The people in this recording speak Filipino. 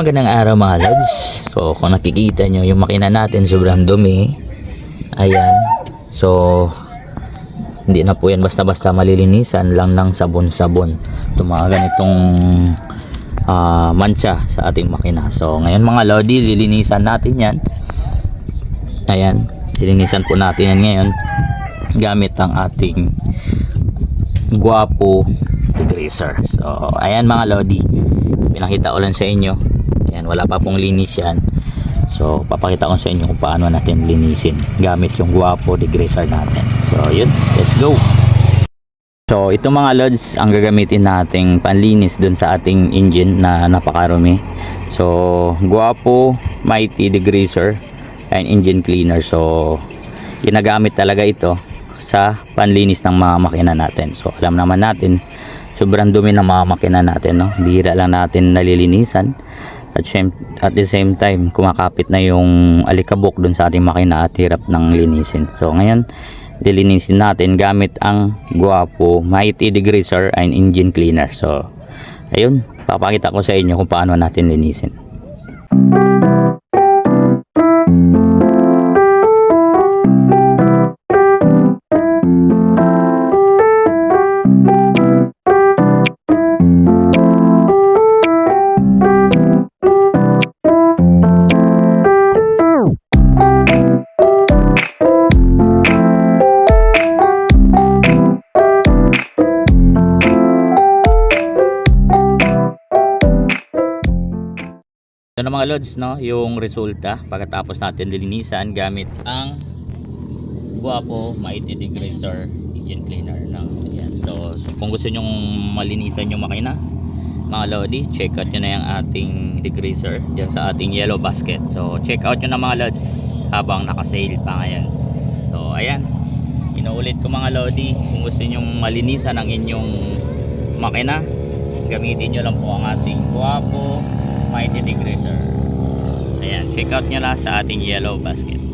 Magandang araw mga lods. So kung nakikita nyo yung makina natin sobrang dumi. Ayan. So hindi na po yan basta-basta malilinisan lang ng sabon-sabon. Ito mga ganitong ah, mancha sa ating makina. So ngayon mga lodi, lilinisan natin yan. Ayan. Lilinisan po natin yan ngayon gamit ang ating guwapo degreaser. So ayan mga lodi pinakita ko lang sa inyo ayan wala pa pong linis yan. So papakita ko sa inyo kung paano natin linisin gamit yung guwapo degreaser natin. So yun let's go. So ito mga lods ang gagamitin nating panlinis dun sa ating engine na napakarumi. So guwapo mighty degreaser and engine cleaner. So ginagamit talaga ito sa panlinis ng mga makina natin. So alam naman natin sobrang dumi ng mga makina natin no? Bihira lang natin nalilinisan at, syem- at the same time kumakapit na yung alikabok dun sa ating makina at hirap ng linisin. So ngayon lilinisin natin gamit ang guwapo mighty degreaser and engine cleaner. So ayun papakita ko sa inyo kung paano natin linisin Ito na mga lods, no, yung resulta pagkatapos natin lilinisan gamit ang Guapo Mighty Degreaser Engine Cleaner. No? Ayan. So, so, kung gusto nyong malinisan yung makina, mga lodi, check out nyo na yung ating degreaser dyan sa ating yellow basket. So, check out nyo na mga lods habang nakasale pa ngayon. So, ayan. Inuulit ko mga lodi, kung gusto nyong malinisan ang inyong makina, gamitin nyo lang po ang ating Guapo Mighty Degreaser. Ayan, check out nyo na sa ating yellow basket.